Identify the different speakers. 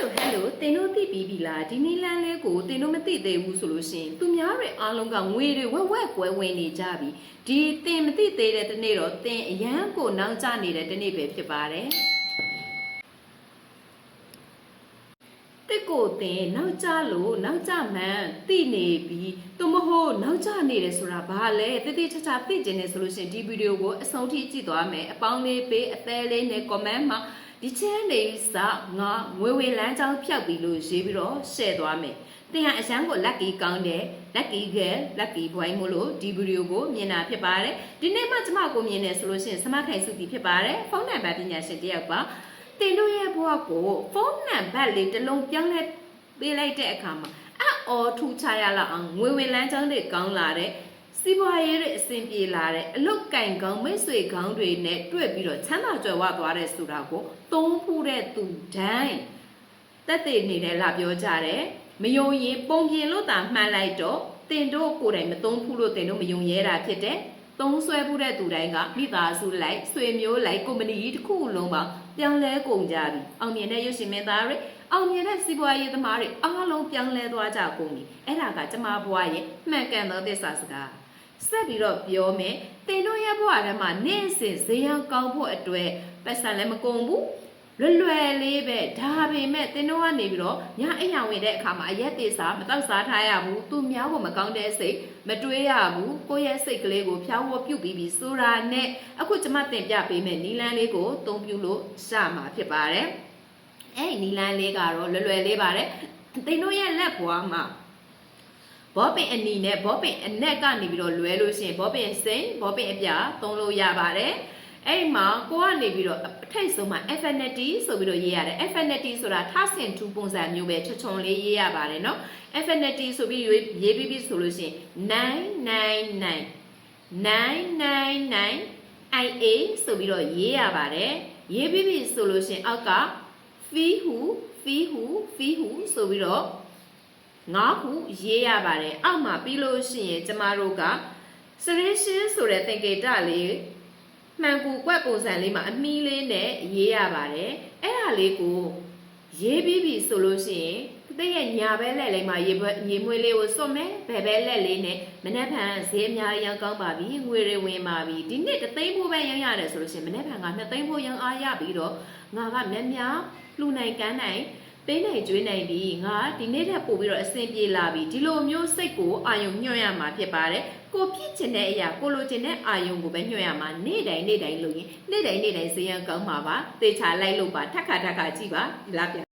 Speaker 1: လိုဟယ်လိုတင်တို့သိပြီးပြီလားဒီနီလန်းလေးကိုတင်တို့မသိသေးဘူးဆိုလို့ရှိရင်သူများတွေအားလုံးကငွေတွေဝက်ဝက်ကွဲဝင်နေကြပြီဒီတင်မသိသေးတဲ့တနေ့တော့တင်အရန်ကိုနောက်ကျနေတဲ့တနေ့ပဲဖြစ်ပါတယ်တက်ကိုတင်နောက်ကျလို့နောက်ကျမှန်းသိနေပြီသူမဟုတ်နောက်ကျနေတယ်ဆိုတာဘာလဲတိတိကျကျသိကျင်နေဆိုလို့ရှိရင်ဒီဗီဒီယိုကိုအဆုံးထိကြည့်သွားမယ်အပေါင်းလေးပေးအသေးလေးနဲ့ comment မှာ ဒီ channel စငါငွေဝေလမ်းကြောင်းဖြတ်ပြီးလို့ရေးပြီးတော့ share သွားမယ်။တင်ဟာအရန်ကို lucky ကောင်းတယ် lucky girl lucky boy မို့လို့ဒီဗီဒီယိုကိုမြင်တာဖြစ်ပါတယ်။ဒီနေ့မှကျမကိုမြင်နေဆိုလို့ရှိရင်စမခိုင်စုတီဖြစ်ပါတယ်။ဖုန်းနံပါတ်ပညာရှင်တယောက်ပါ။တင်တို့ရဲ့ဘဝကိုဖုန်းနံပါတ်လေးတစ်လုံးပြောင်းလဲပေးလိုက်တဲ့အခါမှာအော်ထူချရလာအောင်ငွေဝင်လမ်းကြောင်းတွေကောင်းလာတဲ့ စီးပွားရေးတွေအဆင်ပြေလာတဲ့အလုတ်ကင်ကောင်းမိတ်ဆွေကောင်းတွေနဲ့တွေ့ပြီးတော့ချမ်းသာကြွယ်ဝသွားတဲ့ဆိုတာကိုသုံးဖူးတဲ့သူတိုင်းတက်တည်နေတယ်လာပြောကြတယ်မယုံရင်ပုံပြင်လို့တာမှန်လိုက်တော့တင်တို့ကိုယ်တိုင်မသုံးဖူးလို့တင်တို့မယုံရဲတာဖြစ်တယ်သုံးဆွဲဖူးတဲ့သူတိုင်းကမိသားစုလိုက်ဆွေမျိုးလိုက်ကုမ္ပဏီကြီးတစ်ခုလုံးပါပြောင်းလဲကုန်ကြပြီအောင်မြင်တဲ့ရုပ်ရှင်မင်းသားတွေအောင်မြင်တဲ့စီးပွားရေးသမားတွေအားလုံးပြောင်းလဲသွားကြကုန်ပြီအဲ့ဒါကကျမဘွားရဲ့မှန်ကန်သောသစ္စာစကား ဆက်ပြီးတော့ပြောမယ်တင်တို့ရဲ့ဘဝထဲမှာနေ့စဉ်ဇေယံကောင်းဖို့အတွက်ပတ်စံလည်းမကုန်ဘူးလွယ်လွယ်လေးပဲဒါပေမဲ့တင်တို့ကနေပြီးတော့ညအိမ်ရောင်ဝင်တဲ့အခါမှာအရက်သေးစားမတော့စားထားရဘူးသူများဖို့မကောင်းတဲ့စိတ်မတွေးရဘူးကိုယ့်ရဲ့စိတ်ကလေးကိုဖျောင်းဝပြုတ်ပြီးပြီးဆိုတာနဲ့အခုကျမတင်ပြပေးမယ်နီလန်းလေးကိုသုံးပြုလို့စမှာဖြစ်ပါတယ်အဲ့ဒီနီလန်းလေးကတော့လွယ်လွယ်လေးပါတယ်တင်တို့ရဲ့လက်ဘွားမှာ ဘောပင်အနီနဲ့ဘောပင်အနက်ကနေပြီးတော့လွဲလို့ရှိရင်ဘောပင်စိမ့်ဘောပင်အပြာသုံးလို့ရပါတယ်အဲ့မှာကိုကနေပြီးတော့အထိတ်ဆုံးမှာ affinity ဆိုပြီးတော့ရေးရတယ် affinity ဆိုတာထဆင်2ပုံစံမျိုးပဲချွတ်ချွန်လေးရေးရပါတယ်เนาะ affinity ဆိုပြီးရေးပြီးပြီးဆိုလို့ရှိရင်999 999 IA ဆိုပြီးတော့ရေးရပါတယ်ရေးပြီးပြီဆိုလို့ရှိရင်အောက်က fee ဟု fee ဟု fee ဟုဆိုပြီးတော့ ငါးခုရေးရပါတယ်အောက်မှာပြီးလို့ရှိရင်ကျမတို့က solution ဆိုတဲ့သင်္ကေတလေးမှန်ကူကွက်ပုံစံလေးမှာအမီးလေးနဲ့ရေးရပါတယ်အဲ့ဒါလေးကိုရေးပြီးပြီဆိုလို့ရှိရင်တည့်ရဲ့ညာဘဲလက်လေးမှာရေဘွက်ရေမွေးလေးကိုစွတ်မယ်ဘယ်ဘဲလက်လေးနဲ့မနေ့ဖန်ဈေးအများကြီးရောင်းကောင်းပါပြီငွေတွေဝင်ပါပြီဒီနှစ်တသိန်းဖို့ပဲရောင်းရတယ်ဆိုလို့ရှိရင်မနေ့ဖန်ကနှစ်သိန်းဖို့ရောင်းအားရပြီးတော့ငါကမြက်မြလှူနိုင်ကမ်းနိုင် ပေးနိုင်ကျွေးနိုင်ပြီငါဒီနေ့ထက်ပို့ပြီးတော့အဆင်ပြေလာပြီဒီလိုမျိုးစိတ်ကိုအာယုံညွှန်ရမှာဖြစ်ပါတယ်ကိုဖြစ်ချင်တဲ့အရာကိုလိုချင်တဲ့အာယုံကိုပဲညွှန်ရမှာနေ့တိုင်းနေ့တိုင်းလုပ်ရင်နေ့တိုင်းနေ့တိုင်းဈေးရန်ကောင်းမှာပါသေချာလိုက်လို့ပါထက်ခါထက်ခါကြည့်ပါလာပြ